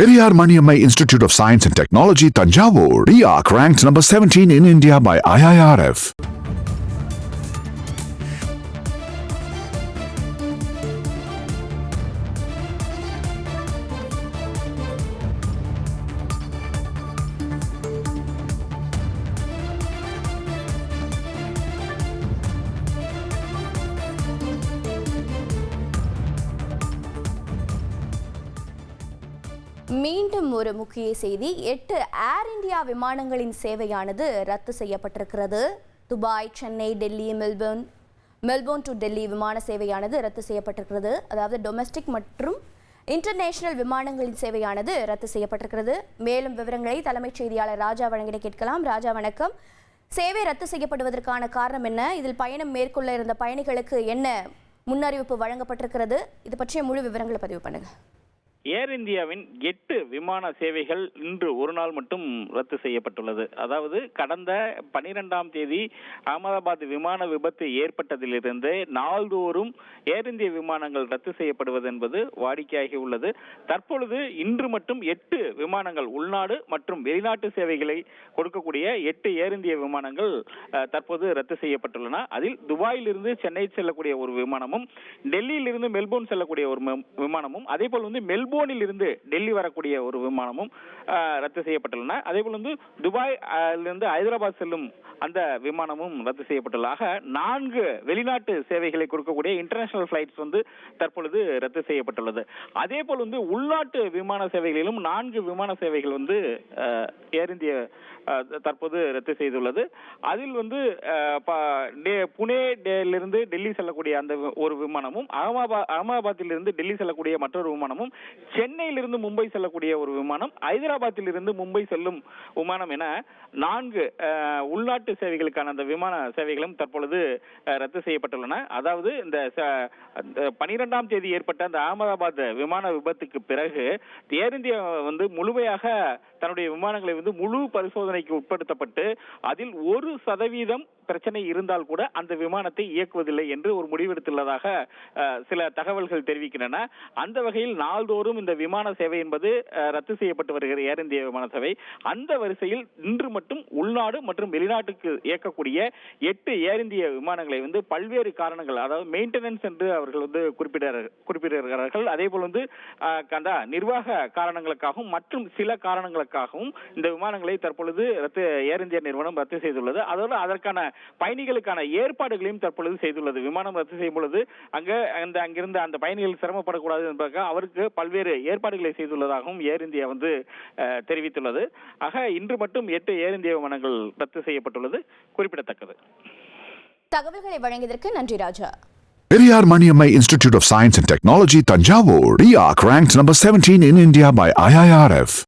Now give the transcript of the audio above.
Periyar Maniammai Institute of Science and Technology, Tanjavur. RIAC ranked number 17 in India by IIRF. மீண்டும் ஒரு முக்கிய செய்தி. எட்டு ஏர் இந்தியா விமானங்களின் சேவையானது ரத்து செய்யப்பட்டிருக்கிறது. Dubai Chennai Delhi Melbourne Melbourne to Delhi விமான சேவையானது ரத்து செய்யப்பட்டிருக்கிறது. அதாவது டொமஸ்டிக் மற்றும் இன்டர்நேஷனல் விமானங்களின் சேவையானது ரத்து செய்யப்பட்டிருக்கிறது. மேலும் விவரங்களை தலைமைச் செய்தியாளர் ராஜா வழங்கிட கேட்கலாம். ராஜா வணக்கம். சேவை ரத்து செய்யப்படுவதற்கான காரணம் என்ன? இதில் பயணம் மேற்கொள்ள இருந்த பயணிகளுக்கு என்ன முன்னறிவிப்பு வழங்கப்பட்டிருக்கிறது? இது பற்றிய முழு விவரங்களை பதிவு பண்ணுங்கள் ஏர் இந்தியாவின் எட்டு விமான சேவைகள் இன்று ஒரு நாள் மட்டும் ரத்து செய்யப்பட்டுள்ளது. அதாவது கடந்த பனிரெண்டாம் தேதி அகமதாபாத் விமான விபத்து ஏற்பட்டதிலிருந்து நாள்தோறும் ஏர் இந்திய விமானங்கள் ரத்து செய்யப்படுவது என்பது வாடிக்கையாகி உள்ளது. தற்பொழுது இன்று மட்டும் எட்டு விமானங்கள் உள்நாடு மற்றும் வெளிநாட்டு சேவைகளை கொடுக்கக்கூடிய எட்டு ஏர் இந்திய விமானங்கள் தற்போது ரத்து செய்யப்பட்டுள்ளன. அதில் துபாயிலிருந்து சென்னை செல்லக்கூடிய ஒரு விமானமும் டெல்லியிலிருந்து மெல்போர்ன் செல்லக்கூடிய ஒரு விமானமும் அதே போல் வந்து மெல்போர்னில் இருந்து டெல்லி வரக்கூடிய ஒரு விமானமும் ரத்து செய்யப்பட்டுள்ளன. அதே போல் வந்து துபாய் இருந்து ஹைதராபாத் செல்லும் அந்த விமானமும் ரத்து செய்யப்பட்டுள்ளதாக நான்கு வெளிநாட்டு சேவைகளை கொடுக்கக்கூடிய இன்டர்நேஷனல் ஃபிளைட்ஸ் வந்து தற்பொழுது ரத்து செய்யப்பட்டுள்ளது. அதே போல் வந்து உள்நாட்டு விமான சேவைகளிலும் நான்கு விமான சேவைகள் வந்து ஏர் இந்திய தற்போது ரத்து செய்துள்ளது. அதில் வந்து அஹ், டே- புனே டேலிருந்து டெல்லி செல்லக்கூடிய அந்த ஒரு விமானமும் அகமாபா அகமதாபாத்திலிருந்து டெல்லி செல்லக்கூடிய மற்றொரு விமானமும் சென்னையிலிருந்து மும்பை செல்லக்கூடிய ஒரு விமானம் ஹைதராபாத்தில் இருந்து மும்பை செல்லும் விமானம் என நான்கு உள்நாட்டு சேவைகளுக்கான அந்த விமான சேவைகளும் தற்பொழுது ரத்து செய்யப்பட்டுள்ளன. அதாவது இந்த பனிரெண்டாம் தேதி ஏற்பட்ட அந்த அகமதாபாத் விமான விபத்துக்கு பிறகு ஏர் இந்தியா வந்து முழுமையாக தன்னுடைய விமானங்களை வந்து முழு பரிசோதனைக்கு உட்படுத்தப்பட்டு அதில் ஒரு சதவீதம் பிரச்சனை இருந்தால் கூட அந்த விமானத்தை இயக்குவதில்லை என்று ஒரு முடிவெடுத்துள்ளதாக சில தகவல்கள் தெரிவிக்கின்றன. அந்த வகையில் நாள்தோறும் இந்த விமான சேவை என்பது ரத்து செய்யப்பட்டு வருகிற ஏர் இந்திய விமான சேவை. அந்த வரிசையில் இன்று மட்டும் உள்நாடு மற்றும் வெளிநாட்டுக்கு இயக்கக்கூடிய எட்டு ஏர் இந்திய விமானங்களை வந்து பல்வேறு காரணங்கள் அதாவது மெயின்டெனன்ஸ் என்று அவர்கள் வந்து குறிப்பிட குறிப்பிடுகிறார்கள் அதே போல் வந்து கண்டா நிர்வாக காரணங்களுக்காகவும் மற்றும் சில காரணங்களுக்காகவும் இந்த விமானங்களை தற்பொழுது ரத்து ஏர் இந்தியா நிறுவனம் ரத்து செய்துள்ளது. அதோடு அதற்கான பயணிகளுக்கான ஏற்பாடுகளையும் தற்பொழுது செய்துள்ளது விமானம் ரத்து செய்யும் பொழுது அங்க அந்த அங்கிருந்த அந்த பயணிகள் சிரமப்படக்கூடாது என்பதற்காக அவருக்கு பல்வேறு ஏற்பாடுகளை செய்துள்ளதாகவும் ஏர் இந்தியா வந்து தெரிவித்துள்ளது ஆக இன்று மட்டும் எட்டு ஏர் இந்திய விமானங்கள் ரத்து செய்யப்பட்டுள்ளது குறிப்பிடத்தக்கது தகவல்களை வழங்கியதற்கு நன்றி ராஜா Maniammai Institute of Science and Technology, Tanjavur. RIAC ranked number 17 in India by IIRF.